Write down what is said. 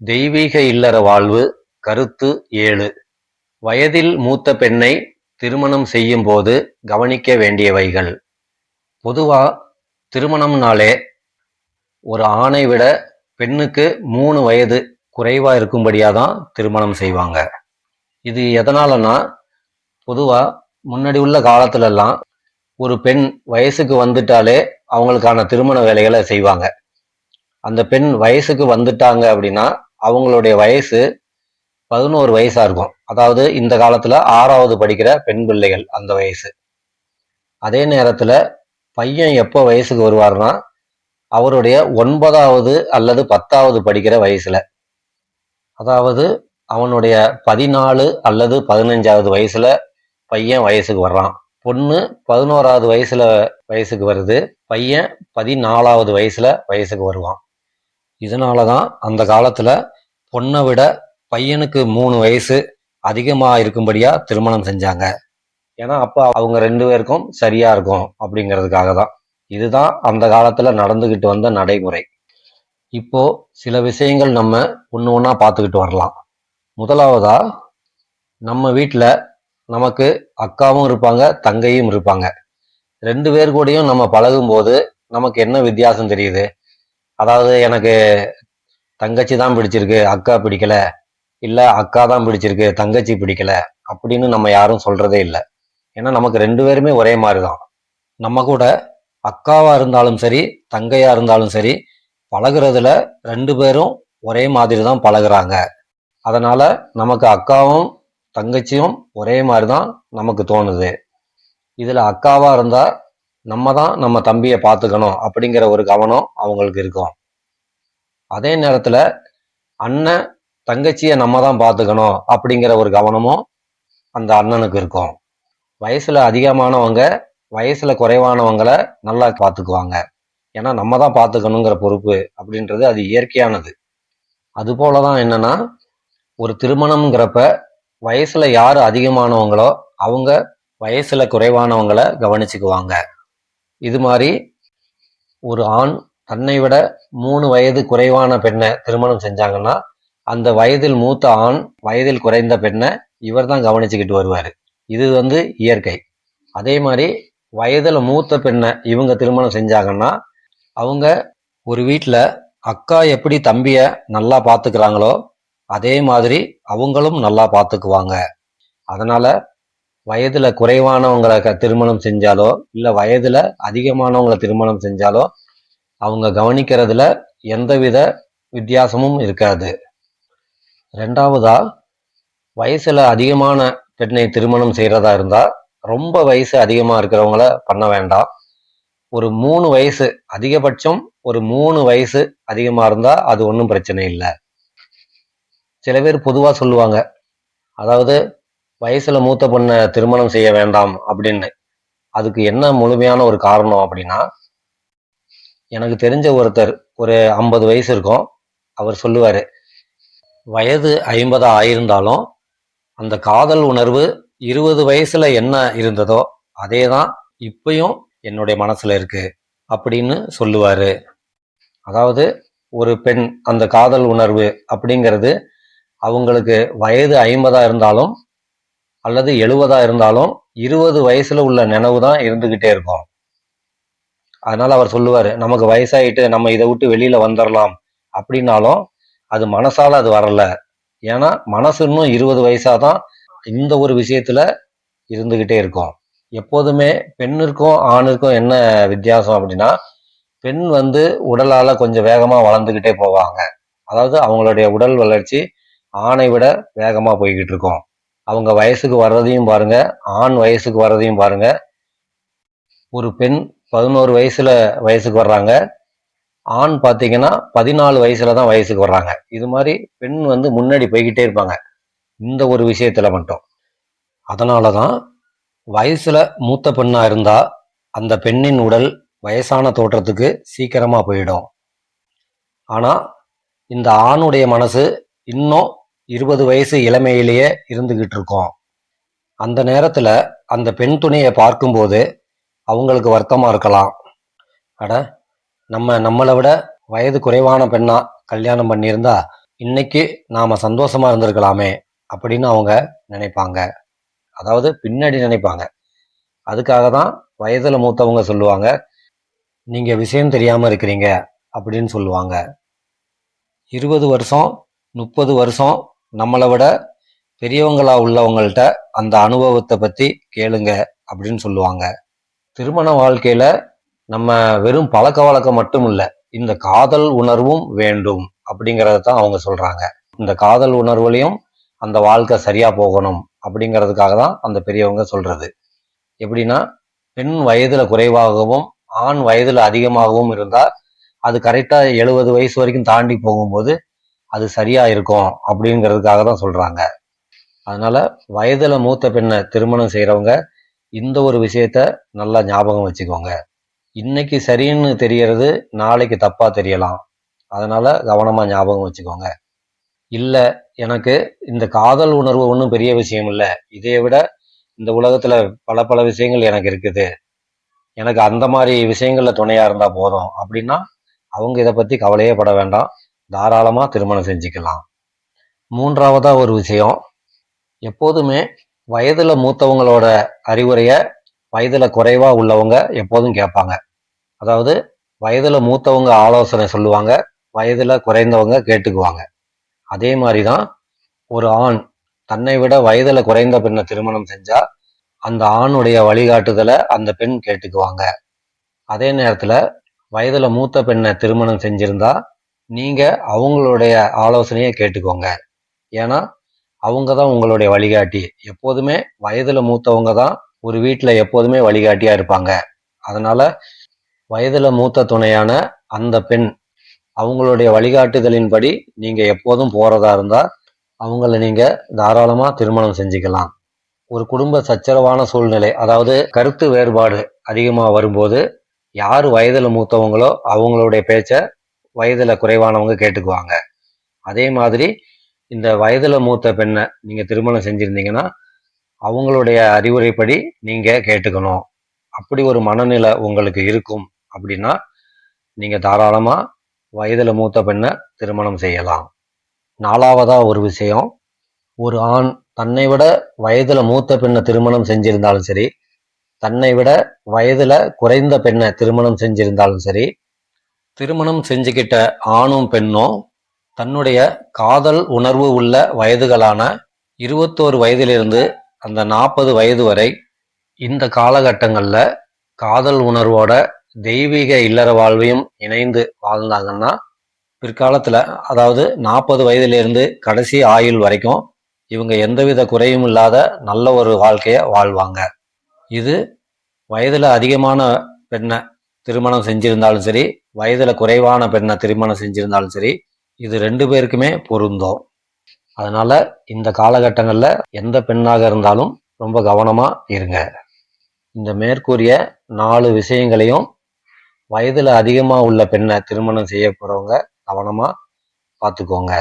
தெய்வீக இல்லற வாழ்வு கருத்து ஏழு. வயதில் மூத்த பெண்ணை திருமணம் செய்யும் போது கவனிக்க வேண்டியவைகள். பொதுவா திருமணம்னாலே ஒரு ஆணை விட பெண்ணுக்கு மூணு வயது குறைவா இருக்கும்படியா தான் திருமணம் செய்வாங்க. இது எதனாலனா பொதுவா முன்னாடி உள்ள காலத்துலலாம் ஒரு பெண் வயசுக்கு வந்துட்டாலே அவங்களுக்கான திருமண வேலைகளை செய்வாங்க. அந்த பெண் வயசுக்கு வந்துட்டாங்க அப்படின்னா அவங்களுடைய வயசு பதினோரு வயசா இருக்கும். அதாவது இந்த காலத்துல ஆறாவது படிக்கிற பெண் பிள்ளைகள் அந்த வயசு. அதே நேரத்துல பையன் எப்போ வயசுக்கு வருவார்னா அவருடைய ஒன்பதாவது அல்லது பத்தாவது படிக்கிற வயசுல. அதாவது அவனுடைய பதினாலு அல்லது பதினஞ்சாவது வயசுல பையன் வயசுக்கு வர்றான். பொண்ணு பதினோராவது வயசுல வயசுக்கு வருது பையன் பதினாலாவது வயசுல வயசுக்கு வருவான். இதனால தான் அந்த காலத்துல பொண்ணை விட பையனுக்கு மூணு வயசு அதிகமா இருக்கும்படியா திருமணம் செஞ்சாங்க. ஏன்னா அப்போ அவங்க ரெண்டு பேருக்கும் சரியா இருக்கும் அப்படிங்கிறதுக்காக தான். இதுதான் அந்த காலத்துல நடந்துகிட்டு வந்த நடைமுறை. இப்போ சில விஷயங்கள் நம்ம ஒன்று ஒன்றா பார்த்துக்கிட்டு வரலாம். முதலாவதா நம்ம வீட்டில் நமக்கு அக்காவும் இருப்பாங்க தங்கையும் இருப்பாங்க. ரெண்டு பேர் கூடயும் நம்ம பழகும்போது நமக்கு என்ன வித்தியாசம் தெரியுது? அதாவது எனக்கு தங்கச்சி தான் பிடிச்சிருக்கு அக்கா பிடிக்கல இல்ல அக்கா தான் பிடிச்சிருக்கு தங்கச்சி பிடிக்கல அப்படின்னு நம்ம யாரும் சொல்றதே இல்லை. ஏன்னா நமக்கு ரெண்டு பேருமே ஒரே மாதிரி தான் நம்ம கூட அக்காவா இருந்தாலும் சரி தங்கையா இருந்தாலும் சரி பழகுறதுல ரெண்டு பேரும் ஒரே மாதிரி தான் பழகுறாங்க. அதனால நமக்கு அக்காவும் தங்கச்சியும் ஒரே மாதிரி தான் நமக்கு தோணுது. இதுல அக்காவா இருந்தா நம்ம தான் நம்ம தம்பியை பார்த்துக்கணும் அப்படிங்கிற ஒரு கவனம் அவங்களுக்கு இருக்கும். அதே நேரத்தில் அண்ணன் தங்கச்சியை நம்ம தான் பார்த்துக்கணும் அப்படிங்கிற ஒரு கவனமும் அந்த அண்ணனுக்கு இருக்கும். வயசில் அதிகமானவங்க வயசில் குறைவானவங்களை நல்லா பார்த்துக்குவாங்க. ஏன்னா நம்ம தான் பார்த்துக்கணுங்கிற பொறுப்பு அப்படின்றது அது இயற்கையானது. அதுபோல தான் என்னன்னா ஒரு திருமணம்ங்கிறப்ப வயசில் யார் அதிகமானவங்களோ அவங்க வயசில் குறைவானவங்களை கவனிச்சுக்குவாங்க. இது மாதிரி ஒரு ஆண் தன்னை விட மூணு வயது குறைவான பெண்ணை திருமணம் செஞ்சாங்கன்னா அந்த வயதில் மூத்த ஆண் வயதில் குறைந்த பெண்ணை இவர் தான் கவனிச்சுக்கிட்டு வருவார். இது வந்து இயற்கை. அதே மாதிரி வயதில் மூத்த பெண்ணை இவங்க திருமணம் செஞ்சாங்கன்னா அவங்க ஒரு வீட்டில் அக்கா எப்படி தம்பியை நல்லா பார்த்துக்கிறாங்களோ அதே மாதிரி அவங்களும் நல்லா பார்த்துக்குவாங்க அதனால் வயதில் குறைவானவங்களை க- திருமணம் செஞ்சாலோ இல்லை வயதில் அதிகமானவங்களை திருமணம் செஞ்சாலோ அவங்க கவனிக்கிறதுல எந்தவித வித்தியாசமும் இருக்காது. ரெண்டாவதா வயசுல அதிகமான பெண்ணை திருமணம் செய்கிறதா இருந்தால் ரொம்ப வயசு அதிகமாக இருக்கிறவங்கள பண்ண வேண்டாம். ஒரு மூணு வயசு அதிகபட்சம் ஒரு மூணு வயசு அதிகமாக இருந்தால் அது ஒன்றும் பிரச்சனை இல்லை. சில பேர் பொதுவாக சொல்லுவாங்க அதாவது வயசுல மூத்த பொண்ணை திருமணம் செய்ய வேண்டாம் அப்படின்னு. அதுக்கு என்ன முழுமையான ஒரு காரணம் அப்படின்னா எனக்கு தெரிஞ்ச ஒருத்தர் ஒரு ஐம்பது வயசு இருக்கும். அவர் சொல்லுவார் வயது ஐம்பதாக ஆயிருந்தாலும் அந்த காதல் உணர்வு இருபது வயசில் என்ன இருந்ததோ அதே தான் இப்பையும் என்னுடைய மனசில் இருக்குது அப்படின்னு சொல்லுவார். அதாவது ஒரு பெண் அந்த காதல் உணர்வு அப்படிங்கிறது அவங்களுக்கு வயது ஐம்பதாக இருந்தாலும் அல்லது எழுபதாக இருந்தாலும் இருபது வயசில் உள்ள நினைவு தான் இருந்துக்கிட்டே இருக்கும். அதனால அவர் சொல்லுவார் நமக்கு வயசாயிட்டு நம்ம இதை விட்டு வெளியில வந்துடலாம் அப்படின்னாலும் அது மனசால அது வரல. ஏன்னா மனசு இன்னும் இருபது வயசாதான் இந்த ஒரு விஷயத்துல இருந்துகிட்டே இருக்கும். எப்போதுமே பெண்ணிற்கும் ஆணிற்கும் என்ன வித்தியாசம் அப்படின்னா பெண் வந்து உடலால கொஞ்சம் வேகமா வளர்ந்துகிட்டே போவாங்க. அதாவது அவங்களுடைய உடல் வளர்ச்சி ஆணை விட வேகமா போய்கிட்டு இருக்கும். அவங்க வயசுக்கு வர்றதையும் பாருங்க ஆண் வயசுக்கு வர்றதையும் பாருங்க. ஒரு பெண் பதினோரு வயசுல வயசுக்கு வர்றாங்க. ஆண் பார்த்தீங்கன்னா பதினாலு வயசுல தான் வயசுக்கு வர்றாங்க. இது மாதிரி பெண் வந்து முன்னாடி போய்கிட்டே இருப்பாங்க. இந்த ஒரு விஷயத்துல மட்டும். அதனால தான் வயசுல மூத்த பெண்ணா இருந்தா அந்த பெண்ணின் உடல் வயசான தோற்றத்துக்கு சீக்கிரமா போயிடும். ஆனா இந்த ஆணுடைய மனசு இன்னும் இருபது வயசு இளமையிலேயே இருந்துகிட்டு இருக்கும். அந்த நேரத்துல அந்த பெண் துணையை பார்க்கும்போது அவங்களுக்கு வருத்தமாக இருக்கலாம். அட நம்ம நம்மளை விட வயது குறைவான பெண்ணா கல்யாணம் பண்ணியிருந்தா இன்னைக்கு நாம சந்தோஷமா இருந்திருக்கலாமே அப்படின்னு அவங்க நினைப்பாங்க. அதாவது பின்னாடி நினைப்பாங்க. அதுக்காக தான் வயதில் மூத்தவங்க சொல்லுவாங்க நீங்க விஷயம் தெரியாம இருக்கிறீங்க அப்படின்னு சொல்லுவாங்க. இருபது வருஷம் முப்பது வருஷம் நம்மளை விட பெரியவங்களா உள்ளவங்கள்ட்ட அந்த அனுபவத்தை பத்தி கேளுங்க அப்படின்னு சொல்லுவாங்க. திருமண வாழ்க்கையில நம்ம வெறும் பழக்க வழக்கம் மட்டும் இல்லை இந்த காதல் உணர்வும் வேண்டும் அப்படிங்கறத தான் அவங்க சொல்றாங்க. இந்த காதல் உணர்வுலையும் அந்த வாழ்க்கை சரியா போகணும் அப்படிங்கிறதுக்காக தான் அந்த பெரியவங்க சொல்றது. எப்படின்னா பெண் வயதுல குறைவாகவும் ஆண் வயதுல அதிகமாகவும் இருந்தா அது கரெக்டா எழுபது வயசு வரைக்கும் தாண்டி போகும்போது அது சரியா இருக்கும் அப்படிங்கிறதுக்காக தான் சொல்றாங்க. அதனால வயதுல மூத்த பெண்ணை திருமணம் செய்யறவங்க இந்த ஒரு விஷயத்த நல்லா ஞாபகம் வச்சுக்கோங்க. இன்னைக்கு சரின்னு தெரியறது நாளைக்கு தப்பா தெரியலாம். அதனால கவனமா ஞாபகம் வச்சுக்கோங்க. இல்ல எனக்கு இந்த காதல் உணர்வு ஒன்றும் பெரிய விஷயம் இல்லை. இதை விட இந்த உலகத்துல பல பல விஷயங்கள் எனக்கு இருக்குது. எனக்கு அந்த மாதிரி விஷயங்கள்ல துணையா இருந்தா போதும். அப்படின்னா அவங்க இதை பத்தி கவலையே பட வேண்டாம். தாராளமா திருமணம் செஞ்சுக்கலாம். மூன்றாவதா ஒரு விஷயம். எப்போதுமே வயதுல மூத்தவங்களோட அறிவுரைய வயதுல குறைவா உள்ளவங்க எப்போதும் கேட்பாங்க. அதாவது வயதுல மூத்தவங்க ஆலோசனை சொல்லுவாங்க வயதுல குறைந்தவங்க கேட்டுக்குவாங்க. அதே மாதிரி தான் ஒரு ஆண் தன்னை விட வயதுல குறைந்த பெண்ணை திருமணம் செஞ்சா அந்த ஆணுடைய வழிகாட்டுதலை அந்த பெண் கேட்டுக்குவாங்க. அதே நேரத்துல வயதுல மூத்த பெண்ணை திருமணம் செஞ்சிருந்தா நீங்க அவங்களுடைய ஆலோசனையை கேட்டுக்கோங்க. ஏன்னா அவங்க தான் உங்களுடைய வழிகாட்டி. எப்போதுமே வயதில் மூத்தவங்க தான் ஒரு வீட்டில் எப்போதுமே வழிகாட்டியா இருப்பாங்க. அதனால வயதில் மூத்த துணையான அந்த பெண் அவங்களுடைய வழிகாட்டுதலின்படி நீங்க எப்போதும் போறதா இருந்தா அவங்கள நீங்க தாராளமா திருமணம் செஞ்சுக்கலாம். ஒரு குடும்ப சச்சரவான சூழ்நிலை அதாவது கருத்து வேறுபாடு அதிகமாக வரும்போது யார் வயதில் மூத்தவங்களோ அவங்களுடைய பேச்சை வயதில் குறைவானவங்க கேட்டுக்குவாங்க. அதே மாதிரி இந்த வயதுல மூத்த பெண்ணை நீங்க திருமணம் செஞ்சிருந்தீங்கன்னா அவங்களுடைய அறிவுரைப்படி நீங்க கேட்டுக்கணும். அப்படி ஒரு மனநிலை உங்களுக்கு இருக்கும் அப்படின்னா நீங்க தாராளமா வயதுல மூத்த பெண்ணை திருமணம் செய்யலாம். நாலாவதா ஒரு விஷயம் ஒரு ஆண் தன்னை விட வயதுல மூத்த பெண்ணை திருமணம் செஞ்சிருந்தாலும் சரி தன்னை விட வயதுல குறைந்த பெண்ணை திருமணம் செஞ்சிருந்தாலும் சரி திருமணம் செஞ்சுக்கிட்ட ஆணும் பெண்ணும் தன்னுடைய காதல் உணர்வு உள்ள வயதுகளான இருபத்தோரு வயதிலிருந்து அந்த நாற்பது வயது வரை இந்த காலகட்டங்களில் காதல் உணர்வோட தெய்வீக இல்லற வாழ்வையும் இணைந்து வாழ்ந்தாங்கன்னா பிற்காலத்தில் அதாவது நாற்பது வயதிலிருந்து கடைசி ஆயுள் வரைக்கும் இவங்க எந்தவித குறையும் இல்லாத நல்ல ஒரு வாழ்க்கையை வாழ்வாங்க. இது வயதில் அதிகமான பெண்ணை திருமணம் செஞ்சிருந்தாலும் சரி வயதில் குறைவான பெண்ணை திருமணம் செஞ்சிருந்தாலும் சரி இது ரெண்டு பேருக்குமே பொருந்தும். அதனால இந்த காலகட்டங்களில் எந்த பெண்ணாக இருந்தாலும் ரொம்ப கவனமாக இருங்க. இந்த மேற்கூறிய நாலு விஷயங்களையும் வயதில் அதிகமாக உள்ள பெண்ணை திருமணம் செய்ய போகிறவங்க கவனமாக பார்த்துக்கோங்க.